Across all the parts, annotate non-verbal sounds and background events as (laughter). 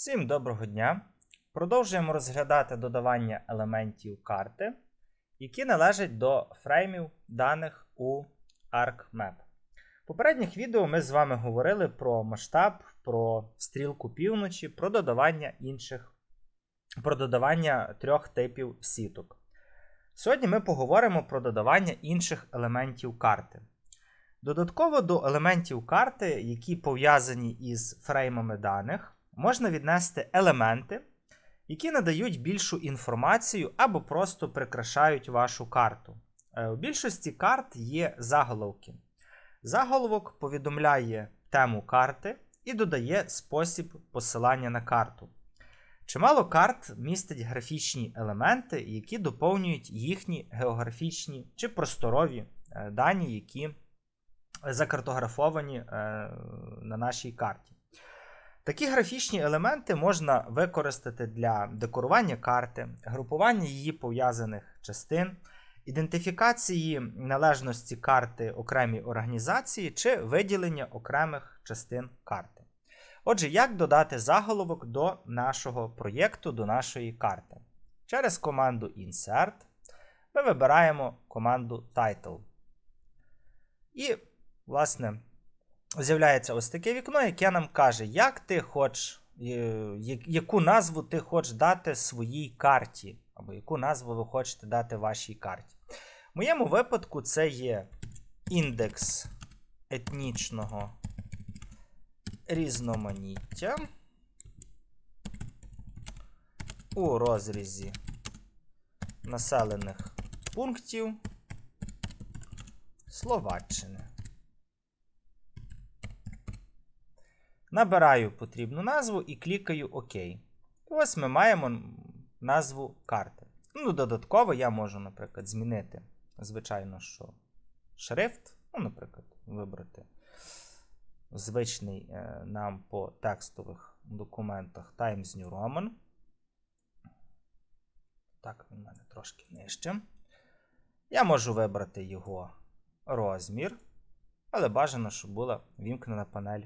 Всім доброго дня! Продовжуємо розглядати додавання елементів карти, які належать до фреймів даних у ArcMap. В попередніх відео ми з вами говорили про масштаб, про стрілку півночі, про додавання інших, про додавання трьох типів сіток. Сьогодні ми поговоримо про додавання інших елементів карти. Додатково до елементів карти, які пов'язані із фреймами даних, можна віднести елементи, які надають більшу інформацію або просто прикрашають вашу карту. Е, У більшості карт є заголовки. Заголовок повідомляє тему карти і додає спосіб посилання на карту. Чимало карт містять графічні елементи, які доповнюють їхні географічні чи просторові е, дані, які закартографовані е, на нашій карті. Такі графічні елементи можна використати для декорування карти, групування її пов'язаних частин, ідентифікації належності карти окремій організації чи виділення окремих частин карти. Отже, як додати заголовок до нашого проєкту, до нашої карти? Через команду Insert ми вибираємо команду Title. І, власне, з'являється ось таке вікно, яке нам каже, як ти хочеш, е, яку назву ти хочеш дати своїй карті, або яку назву ви хочете дати вашій карті. В моєму випадку це є індекс етнічного різноманіття у розрізі населених пунктів Словаччини. Набираю потрібну назву і клікаю ОК. І ось ми маємо назву карти. Ну, додатково я можу, наприклад, змінити, звичайно, що шрифт, ну, наприклад, вибрати звичний е, нам по текстових документах Times New Roman. Так, він у мене трошки нижче. Я можу вибрати його розмір, але бажано, щоб була вімкнена панель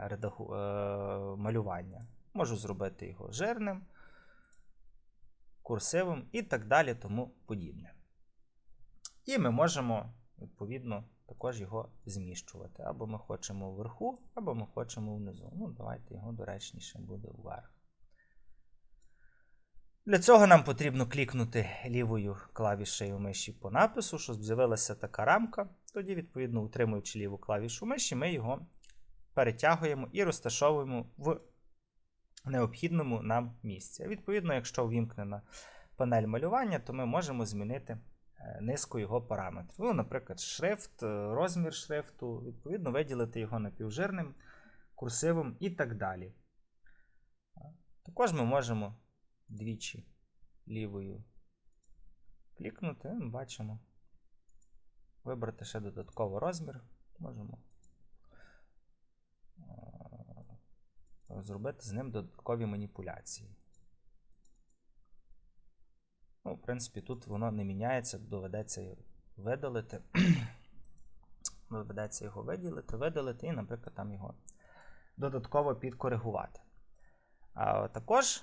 редагу... е, малювання. Можу зробити його жирним, курсивим і так далі, тому подібне. І ми можемо, відповідно, також його зміщувати. Або ми хочемо вверху, або ми хочемо внизу. Ну, давайте його доречніше буде вверх. Для цього нам потрібно клікнути лівою клавішею миші по напису, щоб з'явилася така рамка. Тоді, відповідно, утримуючи ліву клавішу миші, ми його перетягуємо і розташовуємо в необхідному нам місці. Відповідно, якщо ввімкнена панель малювання, то ми можемо змінити низку його параметрів. Ну, наприклад, шрифт, розмір шрифту, відповідно, виділити його напівжирним, курсивом і так далі. Також ми можемо двічі лівою клікнути, ми бачимо. Вибрати ще додатково розмір. Можемо зробити з ним додаткові маніпуляції. Ну, в принципі, тут воно не міняється, доведеться його видалити. (clears throat) доведеться його виділити, видалити і, наприклад, там його додатково підкоригувати. А, також е,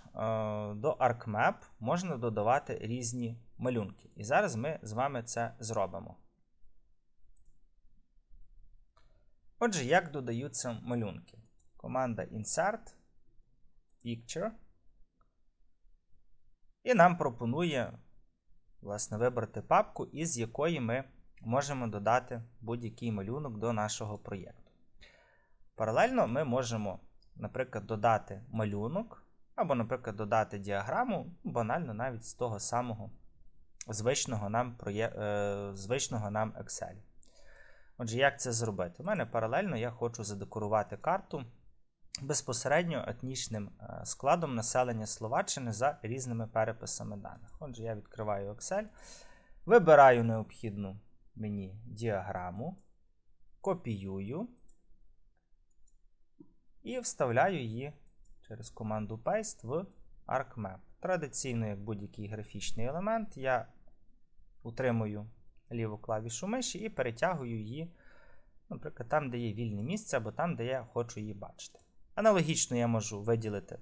до ArcMap можна додавати різні малюнки. І зараз ми з вами це зробимо. Отже, як додаються малюнки? Команда Insert, Picture. І нам пропонує власне, вибрати папку, із якої ми можемо додати будь-який малюнок до нашого проєкту. Паралельно ми можемо, наприклад, додати малюнок, або, наприклад, додати діаграму, банально навіть з того самого звичного нам, е, звичного нам Excel. Отже, як це зробити? У мене паралельно я хочу задекорувати карту безпосередньо етнічним е, складом населення Словаччини за різними переписами даних. Отже, я відкриваю Excel, вибираю необхідну мені діаграму, копіюю і вставляю її через команду Paste в ArcMap. Традиційно, як будь-який графічний елемент, я утримую ліву клавішу миші і перетягую її, наприклад, там, де є вільне місце, або там, де я хочу її бачити. Аналогічно я можу виділити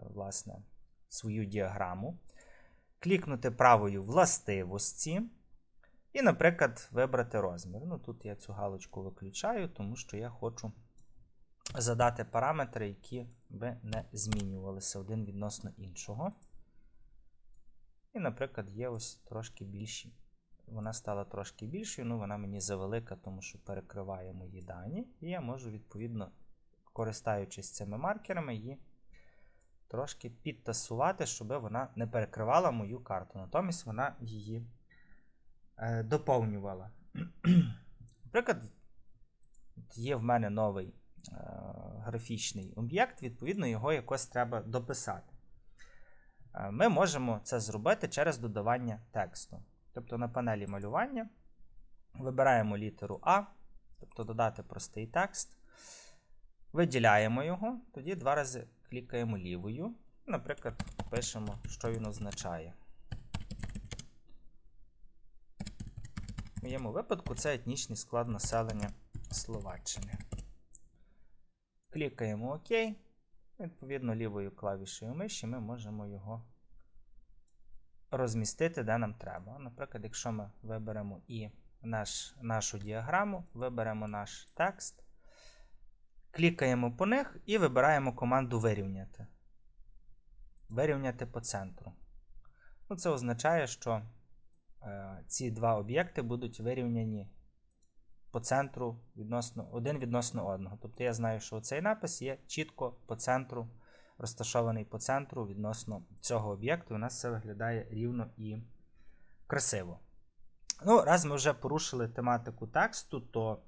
власне, свою діаграму, клікнути правою властивості. І, наприклад, вибрати розмір. Ну, Тут я цю галочку виключаю, тому що я хочу задати параметри, які би не змінювалися один відносно іншого. І, наприклад, є ось трошки більші. Вона стала трошки більшою, ну вона мені завелика, тому що перекриває мої дані. І я можу, відповідно, користуючись цими маркерами, її трошки підтасувати, щоб вона не перекривала мою карту. Натомість вона її е, доповнювала. (clears throat) Наприклад, є в мене новий е, графічний об'єкт, відповідно, його якось треба дописати. Е, ми можемо це зробити через додавання тексту. Тобто на панелі малювання вибираємо літеру А, тобто додати простий текст. Виділяємо його, тоді два рази клікаємо лівою. Наприклад, пишемо, що він означає. В моєму випадку це етнічний склад населення Словаччини. Клікаємо ОК. Відповідно, лівою клавішею миші ми можемо його розмістити, де нам треба. Наприклад, якщо ми виберемо і наш, нашу діаграму, виберемо наш текст, клікаємо по них і вибираємо команду вирівняти. Вирівняти по центру. Ну, Це означає, що е, ці два об'єкти будуть вирівняні по центру відносно, один відносно одного. Тобто я знаю, що цей напис є чітко по центру, розташований по центру відносно цього об'єкту. У нас все виглядає рівно і красиво. Ну, раз ми вже порушили тематику тексту, то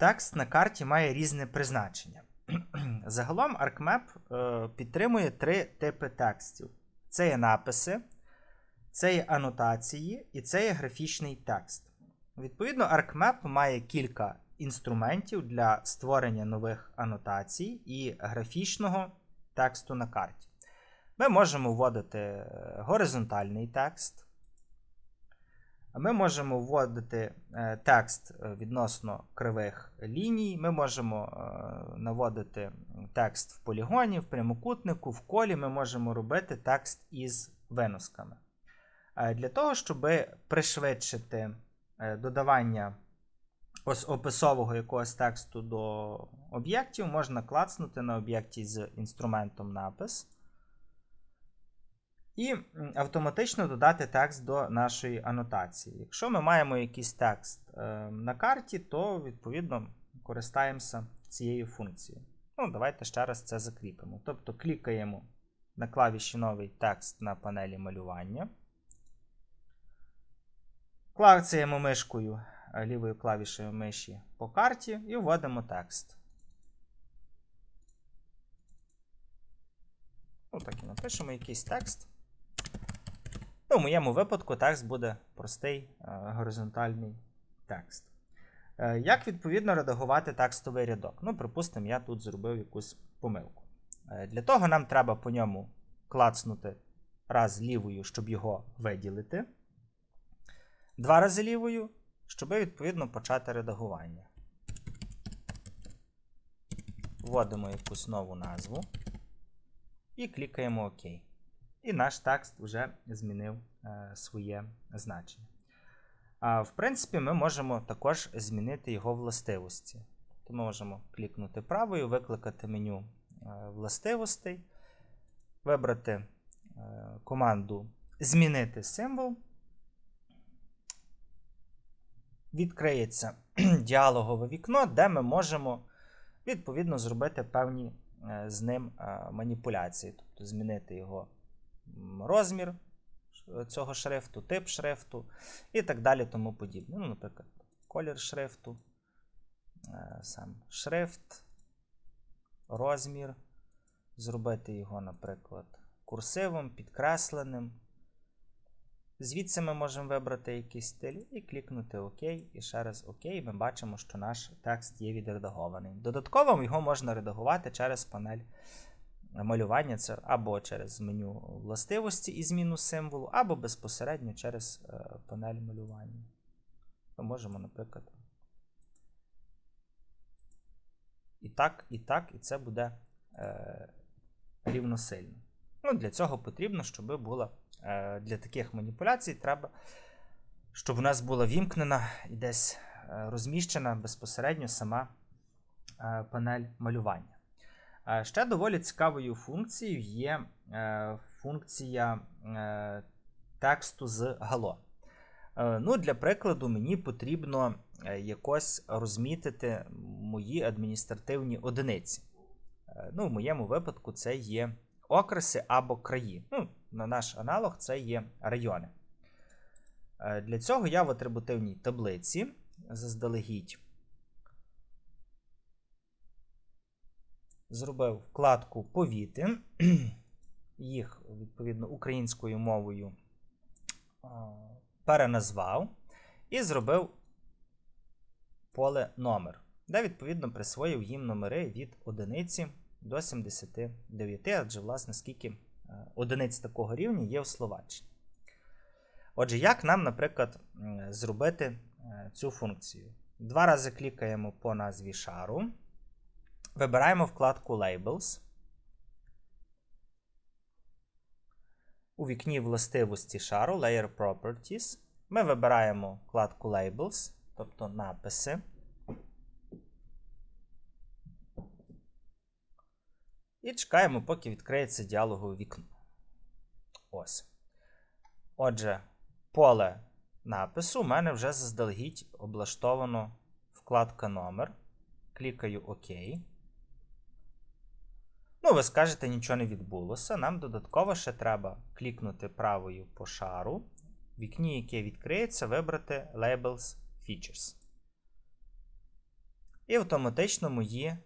текст на карті має різне призначення. (clears throat) Загалом ArcMap е, підтримує три типи текстів: це є написи, це є анотації і це є графічний текст. Відповідно, ArcMap має кілька інструментів для створення нових анотацій і графічного тексту на карті. Ми можемо вводити горизонтальний текст. Ми можемо вводити текст відносно кривих ліній. Ми можемо наводити текст в полігоні, в прямокутнику, в колі. Ми можемо робити текст із виносками. Для того, щоб пришвидшити додавання описового якогось тексту до об'єктів, можна клацнути на об'єкті з інструментом напис. І автоматично додати текст до нашої анотації. Якщо ми маємо якийсь текст е, на карті, то відповідно користаємося цією функцією. Ну, Давайте ще раз це закріпимо. Тобто клікаємо на клавіші новий текст на панелі малювання. Клацаємо мишкою лівою клавішею миші по карті і вводимо текст. Ну, так і напишемо якийсь текст. Ну, В моєму випадку текст буде простий е, горизонтальний текст. Е, як відповідно редагувати текстовий рядок? Ну, припустимо, я тут зробив якусь помилку. Е, для того нам треба по ньому клацнути раз лівою, щоб його виділити. Два рази лівою, щоб відповідно почати редагування. Вводимо якусь нову назву і клікаємо ОК. І наш текст вже змінив е, своє значення. А, В принципі, ми можемо також змінити його властивості. То ми можемо клікнути правою, викликати меню е, властивостей, вибрати е, команду Змінити символ. Відкриється (clears throat) діалогове вікно, де ми можемо відповідно зробити певні з ним маніпуляції, тобто змінити його розмір цього шрифту, тип шрифту і так далі тому подібне. Ну, Наприклад, колір шрифту, е, сам шрифт, розмір. Зробити його, наприклад, курсивом, підкресленим. Звідси ми можемо вибрати якийсь стиль і клікнути ОК, і ще раз ОК, ми бачимо, що наш текст є відредагований. Додатково його можна редагувати через панель малювання, це або через меню властивості і зміну символу, або безпосередньо через е, панель малювання. Ми можемо, наприклад, і так, і так, і це буде е, рівносильно. Ну, Для цього потрібно, щоб була е, для таких маніпуляцій треба, щоб у нас була вімкнена і десь е, розміщена безпосередньо сама е, панель малювання. Е, Ще доволі цікавою функцією є е, функція е, тексту з Гало. Ну, Для прикладу, мені потрібно якось розмітити мої адміністративні одиниці. Ну, В моєму випадку це є окреси або краї. Ну, На наш аналог це є райони. Для цього я в атрибутивній таблиці заздалегідь зробив вкладку повіти, (clears throat) їх, відповідно, українською мовою переназвав і зробив поле номер, де, відповідно, присвоїв їм номери від одиниці до 79, адже, власне, скільки е, одиниць такого рівня є в Словаччині. Отже, як нам, наприклад, зробити е, цю функцію? Два рази клікаємо по назві шару. Вибираємо вкладку Labels. У вікні властивості шару Layer Properties. Ми вибираємо вкладку Labels, тобто написи. І чекаємо, поки відкриється діалогове вікно. Ось. Отже, поле напису у мене вже заздалегідь облаштовано вкладка номер. Клікаю ОК. Ну, ви скажете, нічого не відбулося. Нам додатково ще треба клікнути правою по шару, в вікні, яке відкриється, вибрати Labels Features. І автоматично мої е,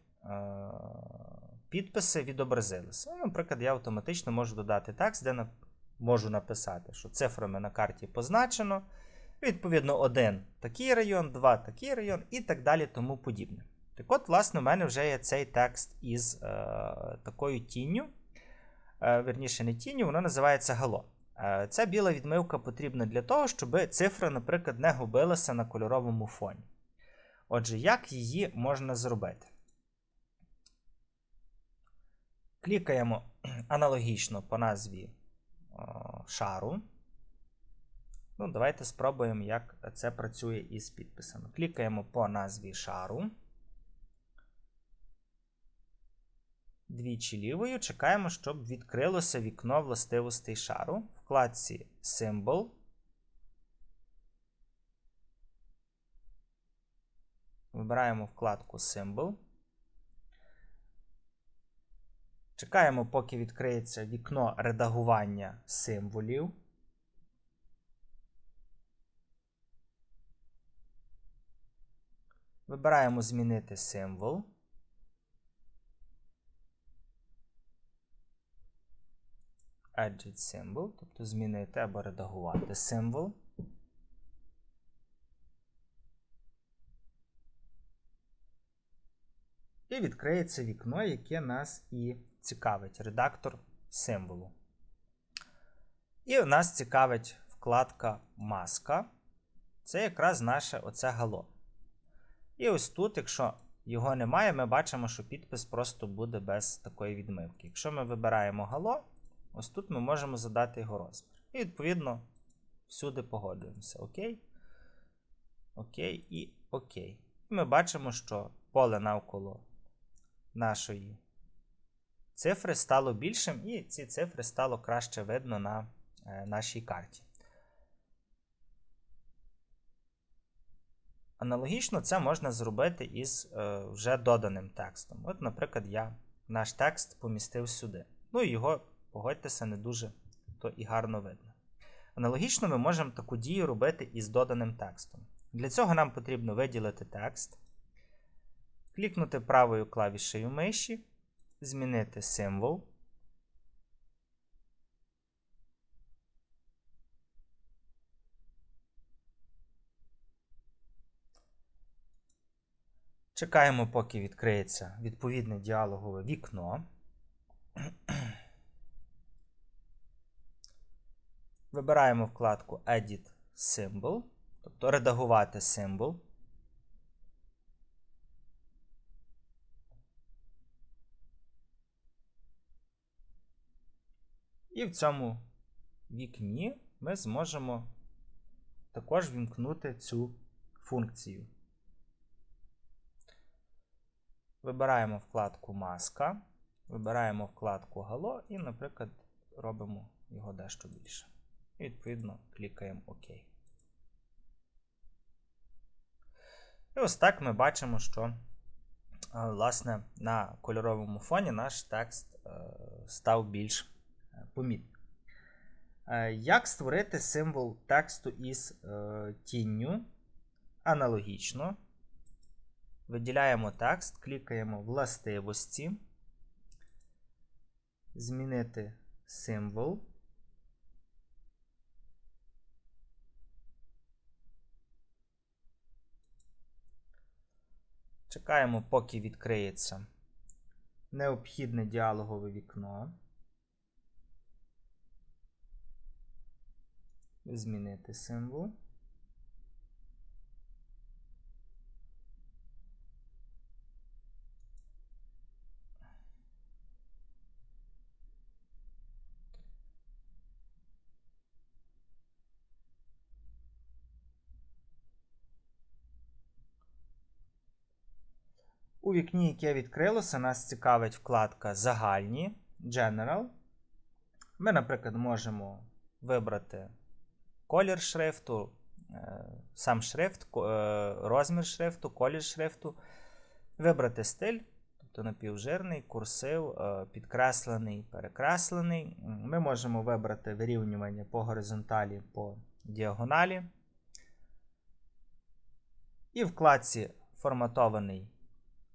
підписи відобразилися. Ну, Наприклад, я автоматично можу додати текст, де на, можу написати, що цифрами на карті позначено. Відповідно, один такий район, два такий район і так далі, тому подібне. Так от, власне, у мене вже є цей текст із е, такою тінню. Е, верніше, не тінню, воно називається гало. Е, ця біла відмивка потрібна для того, щоб цифра, наприклад, не губилася на кольоровому фоні. Отже, як її можна зробити? Клікаємо аналогічно по назві о, шару. Ну, Давайте спробуємо, як це працює із підписами. Клікаємо по назві шару. Двічі лівою чекаємо, щоб відкрилося вікно властивостей шару. Вкладці Symbol. Вибираємо вкладку Symbol. Чекаємо, поки відкриється вікно редагування символів. Вибираємо Змінити символ. Edit symbol, тобто змінити або редагувати символ. І відкриється вікно, яке нас і цікавить. Редактор символу. І нас цікавить вкладка маска. Це якраз наше оце гало. І ось тут, якщо його немає, ми бачимо, що підпис просто буде без такої відмивки. Якщо ми вибираємо гало, ось тут ми можемо задати його розмір. І, відповідно, всюди погодуємося. Окей. Окей і Окей. І ми бачимо, що поле навколо нашої цифри стало більшим, і ці цифри стало краще видно на е, нашій карті. Аналогічно це можна зробити із е, вже доданим текстом. От, наприклад, я наш текст помістив сюди. Ну і його, погодьтеся, не дуже то і гарно видно. Аналогічно ми можемо таку дію робити із доданим текстом. Для цього нам потрібно виділити текст, клікнути правою клавішею миші, змінити символ. Чекаємо, поки відкриється відповідне діалогове вікно. Вибираємо вкладку Edit Symbol, тобто редагувати символ. І в цьому вікні ми зможемо також вімкнути цю функцію. Вибираємо вкладку Маска, вибираємо вкладку Гало і, наприклад, робимо його дещо більше. І відповідно клікаємо ОК. І ось так ми бачимо, що власне, на кольоровому фоні наш текст е, став більш е, помітним. Е, як створити символ тексту із тінню? Аналогічно. Виділяємо текст, клікаємо властивості, змінити символ. Чекаємо, поки відкриється необхідне діалогове вікно. Змінити символ. У вікні, яке відкрилося, нас цікавить вкладка Загальні General. Ми, наприклад, можемо вибрати колір шрифту, е, сам шрифт, е, розмір шрифту, колір шрифту, вибрати стиль, тобто напівжирний, курсив, е, підкреслений, перекреслений. Ми можемо вибрати вирівнювання по горизонталі, по діагоналі. І вкладці Форматований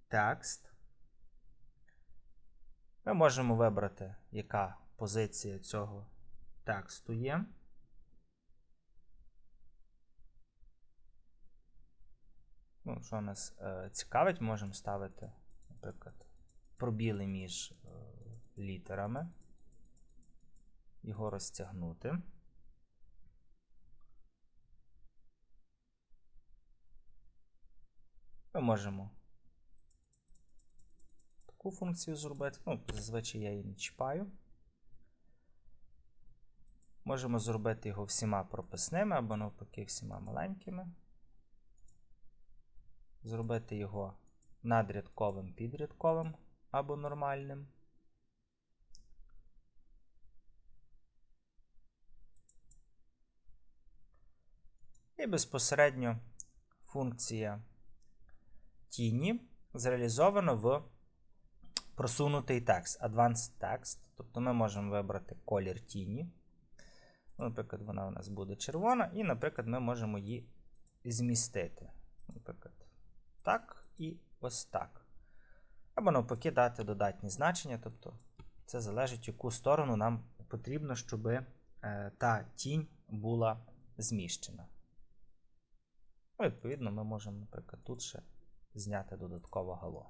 текст. Ми можемо вибрати, яка позиція цього тексту є. Ну, Що нас е, цікавить, можемо ставити, наприклад, пробіли між е, літерами, його розтягнути. Ми можемо таку функцію зробити. Ну, зазвичай я її не чіпаю. Можемо зробити його всіма прописними або навпаки всіма маленькими. Зробити його надрядковим підрядковим або нормальним. І безпосередньо функція тіні зреалізована в просунутий текст, Advanced Text. Тобто ми можемо вибрати колір тіні. Ну, наприклад, вона у нас буде червона, і, наприклад, ми можемо її змістити. Наприклад, так і ось так. Або навпаки, дати додатні значення. Тобто, це залежить, яку сторону нам потрібно, щоб е, та тінь була зміщена. Ну, Відповідно, ми можемо, наприклад, тут ще зняти додатково гало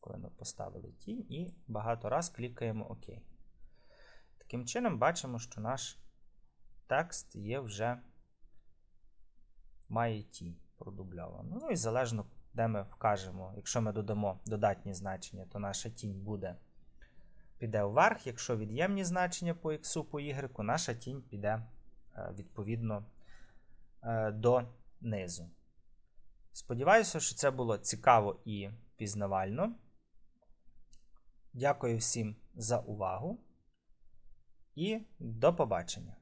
коли ми поставили тінь, і багато раз клікаємо ОК. Таким чином, бачимо, що наш текст є вже має тінь продубльовану. Ну і залежно, де ми вкажемо, якщо ми додамо додатні значення, то наша тінь буде. Піде вверх, якщо від'ємні значення по X, по Y, наша тінь піде е, відповідно е, до низу. Сподіваюся, що це було цікаво і пізнавально. Дякую всім за увагу і до побачення!